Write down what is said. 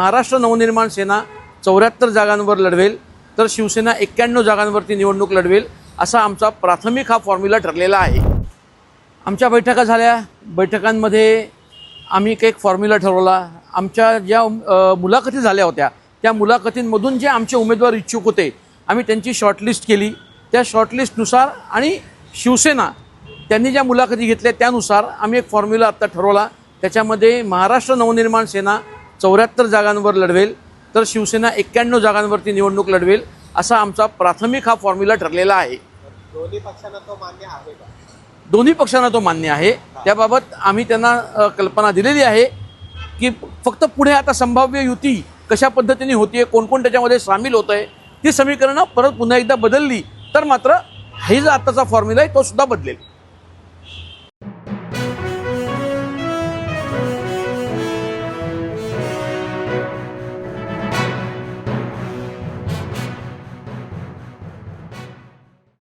महाराष्ट्र नवनिर्माण सेना चौऱ्याहत्तर जागांवर लढवेल तर शिवसेना एक्क्याण्णव जागांवरती निवडणूक लढवेल असा आमचा प्राथमिक हा फॉर्म्युला ठरलेला आहे. आमच्या बैठका झाल्या बैठकांमध्ये आम्ही एक फॉर्म्युला ठरवला. आमच्या ज्या मुलाखती झाल्या होत्या त्या मुलाखतींमधून जे आमचे उमेदवार इच्छुक होते आम्ही त्यांची शॉर्टलिस्ट केली. त्या शॉर्टलिस्टनुसार आणि शिवसेना त्यांनी ज्या मुलाखती घेतल्या त्यानुसार आम्ही एक फॉर्म्युला आत्ता ठरवला. त्याच्यामध्ये महाराष्ट्र नवनिर्माण सेना चौऱ्याहत्तर जागांवर लढवेल तर शिवसेना एक्क्याण्णव जागांवरती निवडणूक लढवेल असा आमचा प्राथमिक हा फॉर्म्युला ठरलेला आहे. दोन्ही पक्षांना तो मान्य आहे दोन्ही पक्षांना तो मान्य आहे. त्याबाबत आम्ही त्यांना कल्पना दिलेली आहे की फक्त पुढे आता संभाव्य युती कशा पद्धतीने होतीये कोण कोण त्याच्यामध्ये सामील होत आहे ती समीकरणं परत पुन्हा एकदा बदलली तर मात्र हे जो आत्ताचा फॉर्म्युला आहे तो सुद्धा बदलेल.